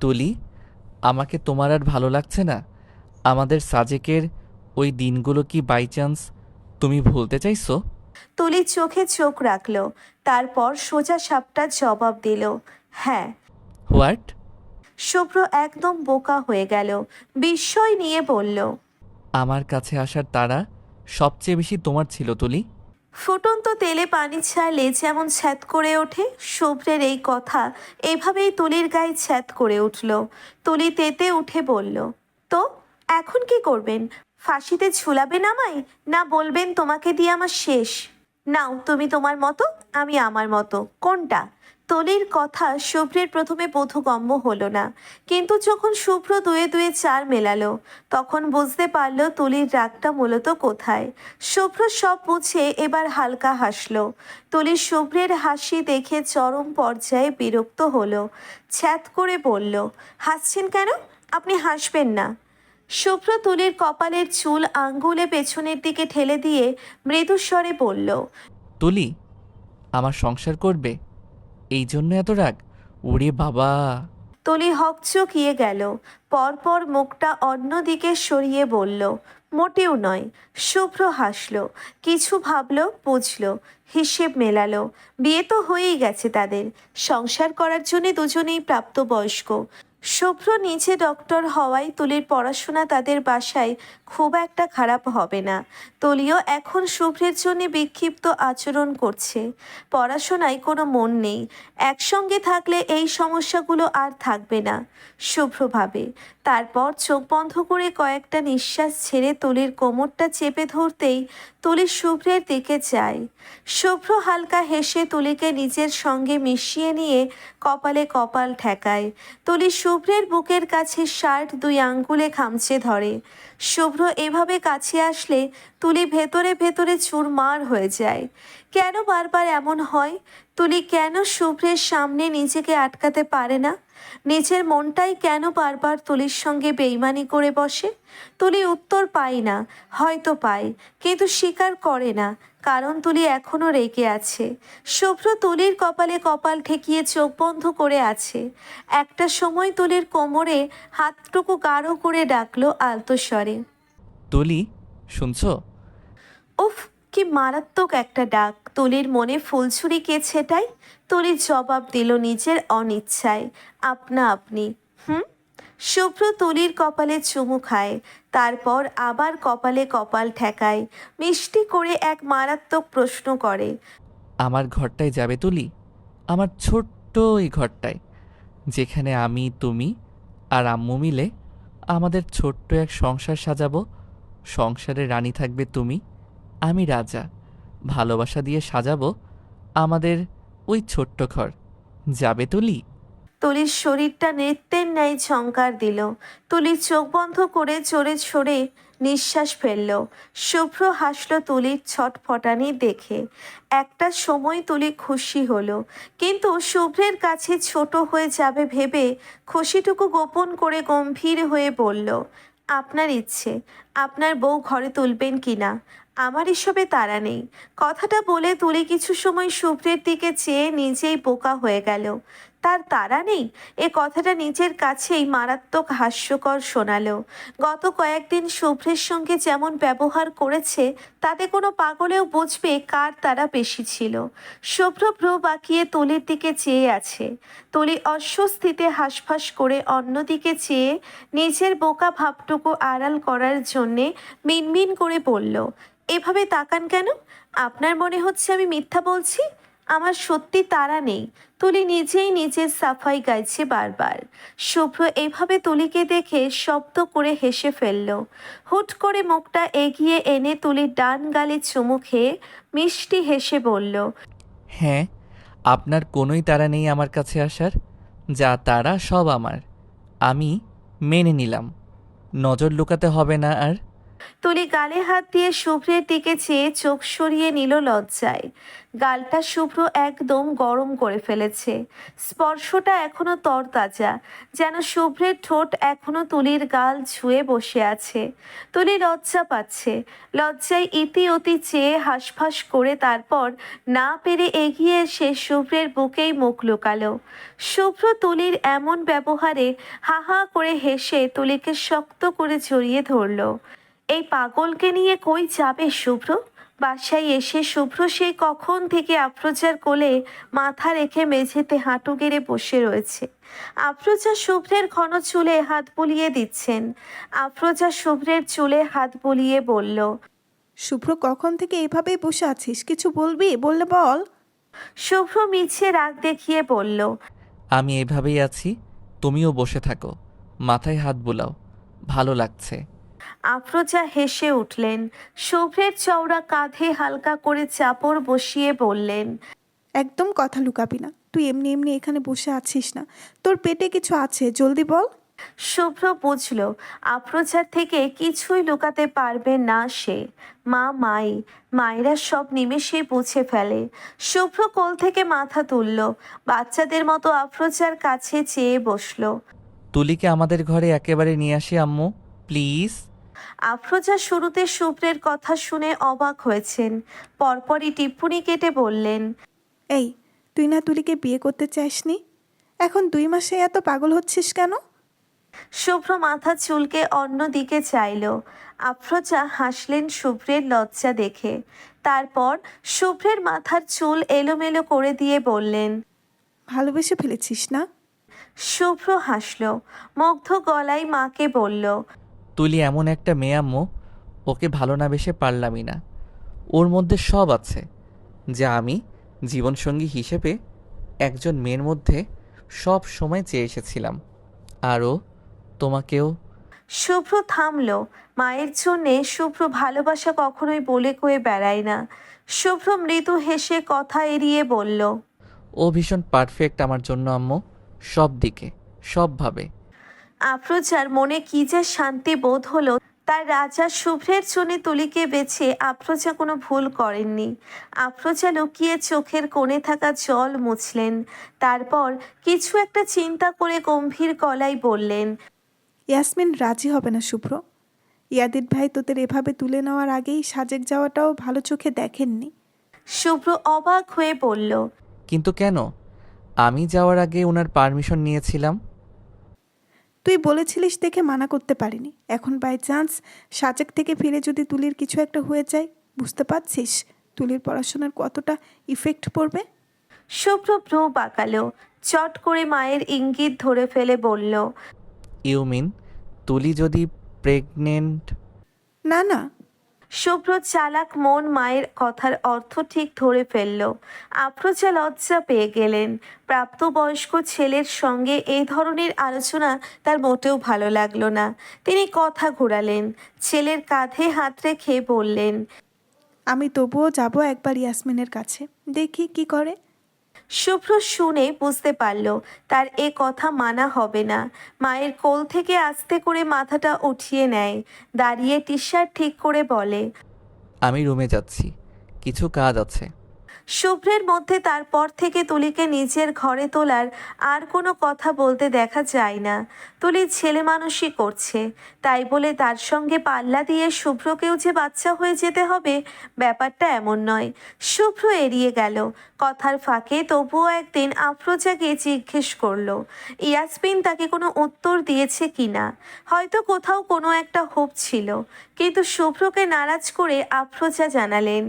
তুলি আমাকে তোমার আর ভালো লাগছে না? আমাদের সাজেকের ওই দিনগুলো কি বাই চান্স তুমি ভুলতে চাইছো? তুলি চোখে চোখ রাখল তারপর সোজা সাপটা জবাব দিল হ্যাঁ। হোয়াট শুভ্র একদম বোকা হয়ে গেল বিস্ময় নিয়ে বলল আমার কাছে আসার তারা সবচেয়ে বেশি তোমার ছিল তুলি। ফুটন্ত তেলে পানি ছাড়লে যেমন ছ্যাত করে ওঠে শুভ্রের এই কথা এভাবেই তুলির গায়ে ছ্যাত করে উঠল। তুলি তেতে উঠে বলল, তো, এখন কি করবেন? ফাঁসিতে ঝুলাবেন আমায়? না বলবেন তোমাকে দিয়ে আমার শেষ? নাও, তুমি তোমার মতো, আমি আমার মতো। কোনটা? তলির কথা শুভ্রের প্রথমে বোধগম্য হলো না। কিন্তু যখন শুভ্র দুয়ে দুয়ে চার মেলালো, তখন বুঝতে পারল তুলির রাগটা মূলত কোথায়। শুভ্র সব বুঝে এবার হালকা হাসলো। তুলির শুভ্রের হাসি দেখে চরম পর্যায়ে বিরক্ত হলো। ছ্যাত করে বলল, হাসছেন কেন? আপনি হাসবেন না। শুভ্র তুলির কপালের চুল আঙ্গুলে পেছনের দিকে ঠেলে দিয়ে মৃদুস্বরে বলল, তুলি, আমার সংসার করবে? এই জন্য এত রাগ? ওরে বাবা। তলি হক হকচকিয়ে গেল। পরপর মুখটা অন্যদিকে সরিয়ে বলল, মোটেও নয়। শুভ্র হাসলো। কিছু ভাবল, বুঝল। হিসেব মেলালো। বিয়ে তো হয়েই গেছে তাদের। সংসার করার জন্য দুজনেই প্রাপ্তবয়স্ক। শুভ্র নিজে ডক্টর হওয়ায় তুলির পড়াশোনা তাদের বাসায় খুব একটা খারাপ হবে না। তলিও এখন শুভ্রের জন্য বিক্ষিপ্ত আচরণ করছে। পড়াশোনায় কোনো মন নেই। একসঙ্গে থাকলে এই সমস্যাগুলো আর থাকবে না, শুভ্র ভাবে। তারপর চোখ বন্ধ করে কয়েকটা নিঃশ্বাস ছেড়ে তুলির কোমরটা চেপে ধরতেই তুলি শুভ্রের দিকে যায়। শুভ্র হালকা হেসে তুলিকে নিজের সঙ্গে মিশিয়ে নিয়ে কপালে কপাল ঠেকায়। তুলি শুভ্রের বুকের কাছে শার্ট দুই আঙ্গুলে খামচে ধরে। শুভ্র এভাবে কাছে আসলে তুলি ভেতরে ভেতরে চুরমার হয়ে যায়। কেন বারবার এমন হয়? তুলি কেন শুভ্রের সামনে নিজেকে আটকাতে পারে না? নিজের মনটাই কেন বারবার তুলির সঙ্গে বেইমানি করে বসে? তুলি উত্তর পায় না হয়তো পায় কিন্তু স্বীকার করে না কারণ তুলি এখনও রেগে আছে। শুভ্র তুলির কপালে কপাল ঠেকিয়ে চোখ বন্ধ করে আছে। একটা সময় তুলির কোমরে হাতটুকু গাঢ় করে ডাকলো আলতো স্বরে। তুলি শুনছো? উফ কি মারাত্মক একটা ডাক। তুলির মনে ফুলছুরি কে ছেটাই তুলি জবাব দিল নিজের অনিচ্ছায়। আপনা আপনি। হুম? শুভ্র তুলির কপালে চুমু খায়। তারপর আবার কপালে কপাল ঠেকায়। মিষ্টি করে এক মারাত্মক প্রশ্ন করে। আমার ঘরটায় যাবে তুলি? আমার ছোট্ট এই ঘরটায়। যেখানে আমি, তুমি আর আম্মু মিলে আমাদের ছোট্ট এক সংসার সাজাবো। সংসারে রানী থাকবে তুমি। আমি রাজা। ভালোবাসা দিয়ে সাজাবো আমাদের ওই ছোট্ট ঘর। যাবে তুলি? তুলির শরীরটা নৃত্যের ন্যায় ঝঙ্কার দিল। তুলির চোখ বন্ধ করে চড়ে ছড়ে নিঃশ্বাস ফেলল। শুভ্র হাসল তুলির ছটফটানি দেখে। একটা সময় তুলি খুশি হলো। কিন্তু শুভ্রের কাছে ছোট হয়ে যাবে ভেবে খুশিটুকু গোপন করে গম্ভীর হয়ে বলল, আপনার ইচ্ছে। আপনার বউ ঘরে তুলবেন কি না আমার এসবে তারা নেই। কথাটা বলে তুলি কিছু সময় শুভ্রের দিকে চেয়ে নিজেই বোকা হয়ে গেল। তার তারা নেই? এ কথাটা নিজের কাছেই মারাত্মক হাস্যকর শোনালো। গত কয়েকদিন শুভ্রের সঙ্গে যেমন ব্যবহার করেছে, তাতে কোনো পাগলেও বুঝবে কার তারা বেশি ছিল। শুভ্র ভ্রু বাঁকিয়ে তলির দিকে চেয়ে আছে। তলি অস্বস্তিতে হাঁসফাঁস করে অন্যদিকে চেয়ে নিজের বোকা ভাবটুকু আড়াল করার জন্যে মিনমিন করে বলল, এভাবে তাকান কেন? আপনার মনে হচ্ছে আমি মিথ্যা বলছি? আমার সত্যি তারা নেই। তুলি নিজেই নিজের সাফাই গাইছে বারবার। শুভ্র এভাবে তুলিকে দেখে শব্দ করে হেসে ফেলল। হুট করে মুখটা এগিয়ে এনে তুলির ডান গালে চুমু খেয়ে মিষ্টি হেসে বলল হ্যাঁ আপনার কোনোই তারা নেই আমার কাছে আসার। যা তারা সব আমার। আমি মেনে নিলাম। নজর লুকাতে হবে না আর তুলি গালে হাত দিয়ে শুভ্রের দিকে চেয়ে চোখ সরিয়ে নিল লজ্জায়। গালটা শুভ্র একদম গরম করে ফেলেছে। স্পর্শটা এখনও তরতাজা, যেন শুভ্রের ঠোঁট এখনও তুলির গাল ছুঁয়ে বসে আছে। তুলি লজ্জা পাচ্ছে, লজ্জায় ইতি অতি চেয়ে হাঁসফাঁস করে তারপর না পেরে এগিয়ে এসে শুভ্রের বুকেই মুখ লুকালো। শুভ্র তুলির এমন ব্যবহারে হা হা করে হেসে তুলিকে শক্ত করে জড়িয়ে ধরলো। এই পাগলকে নিয়ে কই যাবে শুভ্র? বাসায় এসে শুভ্র সেই কখন থেকে আফরোজার কোলে মাথা রেখে মেঝেতে হাঁটু গেড়ে বসে রয়েছে। আফরোজা শুভ্রের ঘন চুলে হাত বুলিয়ে দিচ্ছেন। আফরোজা শুভ্রের চুলে হাত বুলিয়ে বলল শুভ্র কখন থেকে এভাবেই বসে আছিস? কিছু বলবি? বললে বল। শুভ্র মিছে রাগ দেখিয়ে বলল আমি এভাবেই আছি তুমিও বসে থাকো। মাথায় হাত বুলাও ভালো লাগছে। আফরোজা হেসে উঠলেন। শুভ্রের চওড়া কাঁধে হালকা করে চাপড় বসিয়ে বললেন একদম কথা লুকাবি না। তুই এমনি এমনি এখানে বসে আছিস না। তোর পেটে কিছু আছে জলদি বল। শুভ্র বুঝল আফরোজার থেকে কিছুই লুকাতে পারবে না সে। মা মাই মায়েরা সব নিমেষেই বুঝে ফেলে। শুভ্র কোল থেকে মাথা তুলল বাচ্চাদের মতো আফরোজার কাছে চেয়ে বসল। তুলিকে আমাদের ঘরে একেবারে নিয়ে আসি আম্মু প্লিজ। আফরোজা শুরুতে শুভ্রের কথা শুনে অবাক হয়েছেন। পরপরই টিপ্পনি কেটে বললেন এই তুই না তুলিকে বিয়ে করতে চাসনি? এখন দুই মাসে এত পাগল হচ্ছিস কেন? শুভ্র মাথা চুলকে অন্য দিকে চাইল। আফরোজা হাসলেন শুভ্রের লজ্জা দেখে। তারপর শুভ্রের মাথার চুল এলোমেলো করে দিয়ে বললেন ভালোবেসে ফেলেছিস না? শুভ্র হাসল। মুগ্ধ গলায় মাকে বলল তুলি এমন একটা মেয়ে আম্মু ওকে ভালো না বেসে পারলামই না। ওর মধ্যে সব আছে যা আমি জীবনসঙ্গী হিসেবে একজন মেয়ের মধ্যে সব সময় চেয়ে এসেছিলাম। আরও তোমাকেও। শুভ্র থামল মায়ের জন্যে শুভ্র ভালোবাসা কখনোই বলে কয়ে বেড়ায় না। শুভ্র মৃদু হেসে কথা এড়িয়ে বলল ও ভীষণ পারফেক্ট আমার জন্য আম্মু সব দিকে সবভাবে। আফরোজার মনে কি যে শান্তি বোধ হলো তার রাজা শুভ্রের চুনে তুলিকে বেছে আফরোজা কোনো ভুল করেননি। আফরোজা লুকিয়ে চোখের কোণে থাকা জল মুছলেন। তারপর কিছু একটা চিন্তা করে গম্ভীর গলায় বললেন ইয়াসমিন রাজি হবে না শুভ্র। ইয়াদিত ভাই তোদের এভাবে তুলে নেওয়ার আগেই সাজেক যাওয়াটাও ভালো চোখে দেখেননি। শুভ্র অবাক হয়ে বলল কিন্তু কেন? আমি যাওয়ার আগে ওনার পারমিশন নিয়েছিলাম। তুই বলেছিলিস দেখে মানা করতে পারিনি। এখন বাই চান্স সাজেক থেকে ফিরে যদি তুলির কিছু একটা হয়ে যায় বুঝতে পারছিস তুলির পড়াশোনার কতটা ইফেক্ট পড়বে? শুভ্র ভ্রু বাঁকালো চট করে মায়ের ইঙ্গিত ধরে ফেলে বলল ইউমিন তুলি যদি প্রেগনেন্ট না না শুভ্র চালাক মন মায়ের কথার অর্থ ঠিক ধরে ফেলল। আফরোজা লজ্জা পেয়ে গেলেন। প্রাপ্তবয়স্ক ছেলের সঙ্গে এই ধরনের আলোচনা তার মোটেও ভালো লাগল না। তিনি কথা ঘোরালেন। ছেলের কাঁধে হাত রেখে বললেন, আমি তবুও যাব একবার ইয়াসমিনের কাছে। দেখি কি করে? শুভ্র শুনে বুঝতে পারল, তার এ কথা মানা হবে না। মায়ের কোল থেকে আস্তে করে মাথাটা উঠিয়ে নেয়, দাঁড়িয়ে টিশার্ট ঠিক করে বলে, আমি রুমে যাচ্ছি, কিছু কাজ আছে। শুভ্রের মধ্যে তারপর থেকে তুলিকে নিজের ঘরে তোলার আর কোনো কথা বলতে দেখা যায় না। তুলি ছেলে মানুষই করছে। তাই বলে তার সঙ্গে পাল্লা দিয়ে শুভ্রকেও যে বাচ্চা হয়ে যেতে হবে, ব্যাপারটা এমন নয়। শুভ্র এড়িয়ে গেল। কথার ফাঁকে তবুও একদিন আফরোজাকে জিজ্ঞেস করল, ইয়াসমিন, তাকে কোনো উত্তর দিয়েছে কিনা হয়তো কোথাও কোনো একটা হোপ ছিল। কিন্তু শুভ্রকে নারাজ করে আফরোজা জানালেন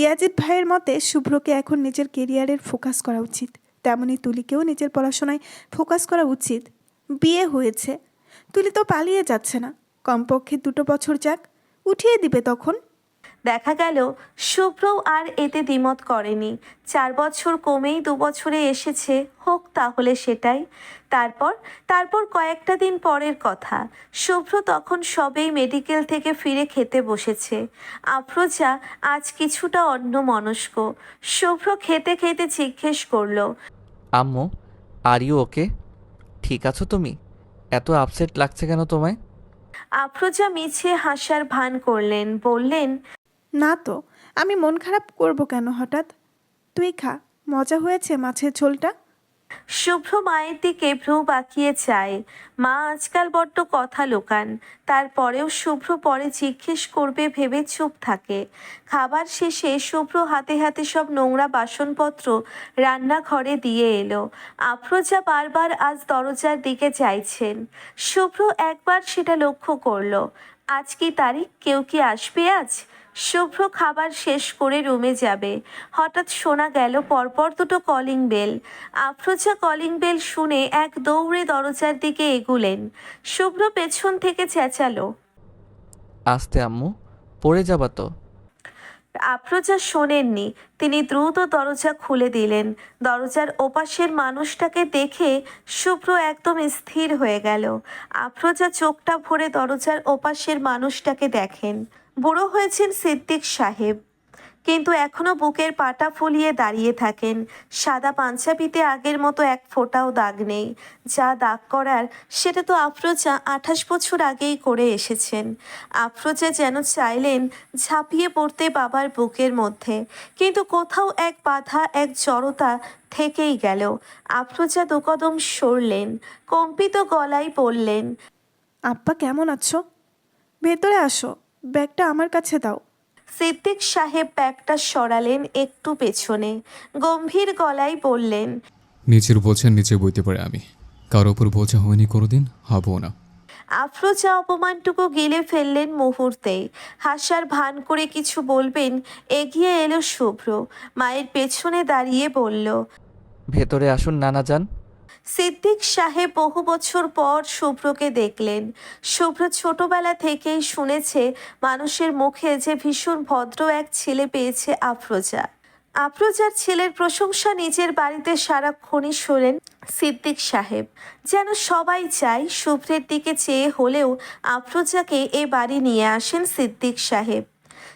ইয়াজিদ ভাইয়ের মতে, শুভ্রকে এখন নিজের কেরিয়ারের ফোকাস করা উচিত। তেমনি তুলিকেও নিজের পড়াশোনায় ফোকাস করা উচিত। বিয়ে হয়েছে। তুলি তো পালিয়ে যাচ্ছে না। কমপক্ষে দুটো বছর যাক, উঠিয়ে দিবে তখন। দেখা গেল শুভ্রও আর এতে দ্বিমত করেনি। চার বছর কমেই দু বছরে এসেছে হোক তাহলে সেটাই। তারপর তারপর কয়েকটা দিন পরের কথা। শুভ্র তখন সবেই মেডিকেল থেকে ফিরে খেতে বসেছে। আফরোজা আজ কিছুটা অন্য মনস্ক শুভ্র খেতে খেতে জিজ্ঞেস করল আম্মু আর ইউ ওকে? ঠিক আছো তুমি? এত আপসেট লাগছে কেন তোমায়? আফরোজা মিছে হাসার ভান করলেন বললেন না তো, আমি মন খারাপ করব কেন হঠাৎ? তুই খা, মজা হয়েছে মাছের ঝোলটা? শুভ্র মায়ের দিকে ভ্রু বাঁকিয়ে চায়। মা আজকাল বড্ড কথা লোকান, তারপরেও শুভ্র পরে জিজ্ঞেস করবে ভেবে চুপ থাকে। খাবার শেষে শুভ্র হাতে হাতে সব নোংরা বাসনপত্র রান্নাঘরে দিয়ে এলো। আফরোজা বারবার আজ দরজার দিকে চাইছেন শুভ্র একবার সেটা লক্ষ্য করল। আজ কি তারিখ? কেউ কি আসবে আজ? শুভ্র খাবার শেষ করে রুমে যাবে। হঠাৎ শোনা গেল পরপর দুটো calling bell Afroza calling bell শুনে এক দৌড়ে দরজার দিকে এগুলেন। শুভ্র পেছন থেকে চেঁচালো। আসতে আম্মু পড়ে যাবা তো। আফরোজা শোনেননি। তিনি দ্রুত দরজা খুলে দিলেন। দরজার ওপাশের মানুষটাকে দেখে শুভ্র একদম স্থির হয়ে গেল। আফরোজা চোখটা ভরে দরজার ওপাশের মানুষটাকে দেখেন। বুড়ো হয়েছেন সিদ্দিক সাহেব। কিন্তু এখনও বুকের পাটা ফুলিয়ে দাঁড়িয়ে থাকেন। সাদা পাঞ্জাবিতে আগের মতো এক ফোঁটাও দাগ নেই। যা দাগ করার, সেটা তো আফরোজা আঠাশ বছর আগেই করে এসেছেন। আফরোজা যেন চাইলেন ঝাঁপিয়ে পড়তে বাবার বুকের মধ্যে। কিন্তু কোথাও এক বাধা, এক জড়তা থেকেই গেল। আফরোজা দুকদম সরলেন, কম্পিত গলায় বললেন, আব্বা কেমন আছো? ভেতরে আসো। ব্যাগটা আমার কাছে দাও। সিদ্দিক সাহেব ব্যাগটা সরালেন একটু পেছনে। গম্ভীর গলায় বললেন নিচের বোঝা নিচে বইতে পারে আমি। কার ওপর বোঝা হয়নি কোনোদিন? হবও না। আফরোজা অপমানটুকু গিলে ফেললেন মুহূর্তেই হাসার ভান করে কিছু বলবেন এগিয়ে এলো শুভ্র। মায়ের পেছনে দাঁড়িয়ে বলল ভেতরে আসুন নানা যান। সিদ্দিক সাহেব বহু বছর পর শুভ্রকে দেখলেন। শুভ্র ছোটবেলা থেকেই শুনেছে, মানুষের মুখে যে ভীষণ ভদ্র এক ছেলে পেয়েছে আফরোজা। আফরোজার ছেলের প্রশংসা নিজের বাড়িতে সারাক্ষণই শোনেন সিদ্দিক সাহেব। যেন সবাই চায় শুভ্রের দিকে চেয়ে হলেও আফরোজাকে এ বাড়ি নিয়ে আসেন সিদ্দিক সাহেব।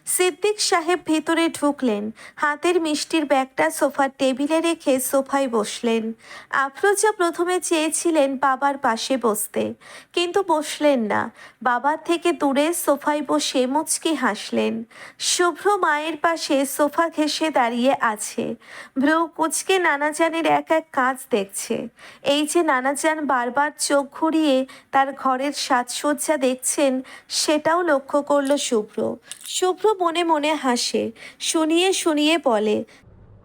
সিদ্দিক সাহেব ভেতরে ঢুকলেন। হাতের মিষ্টির ব্যাগটা সোফার টেবিলে রেখে সোফায় বসলেন। আফরোজা প্রথমে চেয়েছিলেন বাবার পাশে বসতে, কিন্তু বসলেন না। বাবার থেকে দূরে সোফায় বসে মুচকি হাসলেন। শুভ্র মায়ের পাশে সোফা ঘেঁষে দাঁড়িয়ে আছে। ভ্রু কুচকে নানাজানের এক এক কাজ দেখছে। এই যে নানাজান বারবার চোখ ঘুরিয়ে তার ঘরের সাজসজ্জা দেখছেন, সেটাও লক্ষ্য করল শুভ্র। শুভ্র মনে মনে হাসে শুনিয়ে শুনিয়ে বলে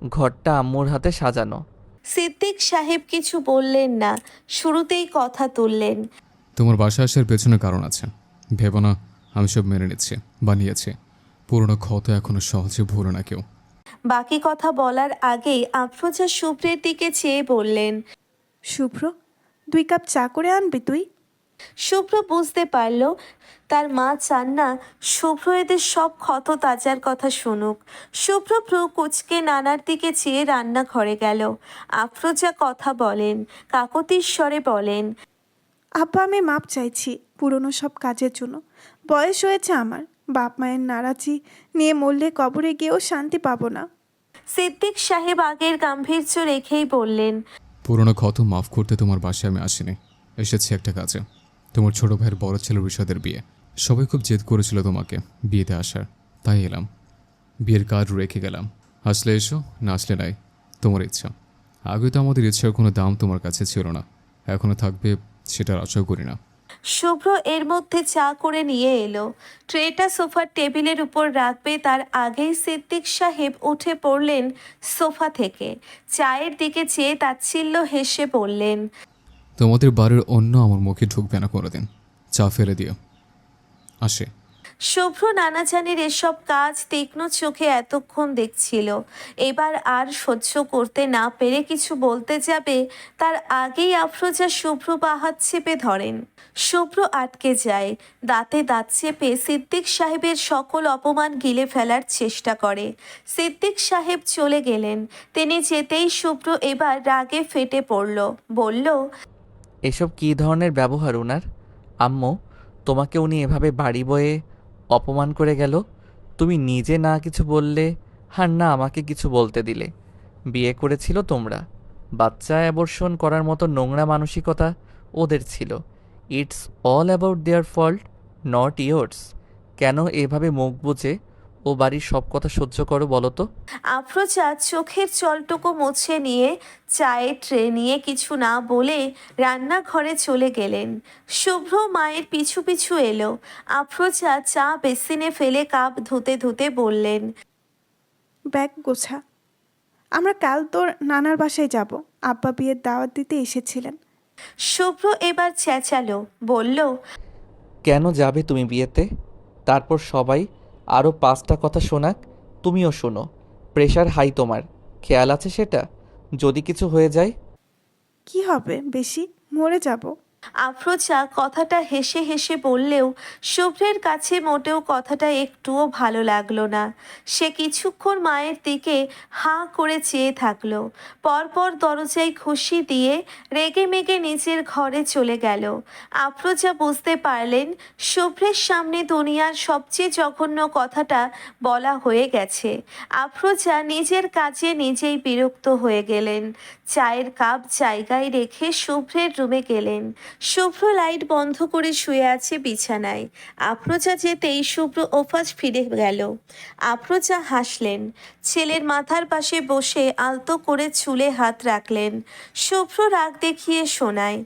ঘরটা আম্মুর হাতে সাজানো। সিদ্দিক সাহেব কিছু বললেন না শুরুতেই কথা তুললেন। তোমার বাসা আসার পেছনে কারণ আছে। ভেবো না আমি সব মেনে নিচ্ছি বানিয়েছি। পুরনো ক্ষত এখনও সহজে ভুলো না কেউ। বাকি কথা বলার আগেই আফরোজা শুভ্রের দিকে চেয়ে বললেন শুভ্র দুই কাপ চা করে আনবি তুই? শুভ্র বুঝতে পারল তার মা চান না শুভ্র এদের সব ক্ষত তাজার কথা শুনুক। শুভ্র ভ্রু কুচকে নানার দিকে চেয়ে রান্নাঘরে গেল। আফরোজা কথা বলেন কাকতির স্বরে বলেন আব্বা আমি মাপ চাইছি পুরনো সব কাজের জন্য। বয়স হয়েছে আমার। বাপ মায়ের নারাজি নিয়ে মরলে কবরে গিয়েও শান্তি পাবো না। সিদ্দিক সাহেব আগের গাম্ভীর্য রেখেই বললেন পুরনো ক্ষত মাফ করতে তোমার বাসায় আমি আসিনি। এসেছি একটা কাজে। তোমার ছোট ভাইয়ের বড় ছেলে ঋষাদের বিয়ে। সবাই খুব জেদ করেছিল তোমাকে, বিয়েতে আসার। তাই এলাম। বিয়ের কার্ড রেখে গেলাম। আসলে এসো, না আসলে নাই। তোমার ইচ্ছা। আগে তো আমাদের ইচ্ছার কোনো দাম তোমার কাছে ছিল না। এখনও থাকবে সেটার আশাও করি না। শুভ্র এর মধ্যে চা করে নিয়ে এলো। ট্রেটা সোফার টেবিলের উপর রাখবে, তার আগেই সিদ্দিক সাহেব উঠে পড়লেন সোফা থেকে। চায়ের দিকে চেয়ে তাচ্ছিল্য হেসে বললেন তোমাদের বাড়ির অন্য আমার মুখে ঢুকবে না কোনোদিন। চা ফেলে দিও। আসে। শুভ্র নানাজানের এসব কাজ তীক্ষ্ণ চোখে এতক্ষণ দেখছিল। এবার আর সহ্য করতে না পেরে কিছু বলতে যাবে, তার আগেই আফরোজা শুভ্র বাহাত চেপে ধরেন। শুভ্র আটকে যায়, দাঁতে দাঁত চেপে সিদ্দিক সাহেবের সকল অপমান গিলে ফেলার চেষ্টা করে। সিদ্দিক সাহেব চলে গেলেন, তিনি যেতেই শুভ্র এবার রাগে ফেটে পড়ল, বলল এসব কী ধরনের ব্যবহার ওনার আম্মু, তোমাকে উনি এভাবে বাড়ি বয়ে অপমান করে গেল। তুমি নিজে না কিছু বললে আর না আমাকে কিছু বলতে দিলে। বিয়ে করেছিল তোমরা। বাচ্চা অ্যাবর্ষণ করার মতো নোংরা মানসিকতা ওদের ছিল। It's all about their fault not yours কেন এভাবে মুখ বুজে ও বাড়ির সব কথা সহ্য করো বলো তো। আফরোজা চোখের জলটুকু মুছে নিয়ে চায়ের ট্রে নিয়ে কিছু না বলে রান্নাঘরে চলে গেলেন। শুভ্র মায়ের পিছু পিছু এলো। আফরোজা চা বেসিনে ফেলে কাপ ধুতে ধুতে বললেন ব্যাগ গোছা। আমরা কাল তোর নানার বাসায় যাব। আব্বা বিয়ের দাওয়াত দিতে এসেছিলেন। শুভ্র এবার চেঁচালো বলল কেন যাবে তুমি বিয়েতে? তারপর সবাই আরও পাঁচটা কথা শোনাক, তুমিও শোনো। প্রেশার হাই তোমার। খেয়াল আছে সেটা? যদি কিছু হয়ে যায়? কি হবে? বেশি? মরে যাব। আফরোজা কথাটা হেসে হেসে বললেও শুভ্রের কাছে মোটেও কথাটা একটুও ভালো লাগল না। সে কিছুক্ষণ মায়ের দিকে হাঁ করে চেয়ে থাকল। পরপর দরজায় খুশি দিয়ে রেগে মেগে নিজের ঘরে চলে গেল। আফরোজা বুঝতে পারলেন শুভ্রের সামনে দুনিয়ার সবচেয়ে জঘন্য কথাটা বলা হয়ে গেছে। আফরোজা নিজের কাজে নিজেই বিরক্ত হয়ে গেলেন। চায়ের কাপ জায়গায় রেখে শুভ্রের রুমে গেলেন। শুভ্র লাইট বন্ধ করে শুয়ে আছে বিছানায়। আফরোজা যেতেই শুভ্র ওফাজ ফিরে গেল। আফরোজা হাসলেন। ছেলের মাথার পাশে বসে আলতো করে চুলে হাত রাখলেন। শুভ্র রাগ দেখিয়ে শোনায়।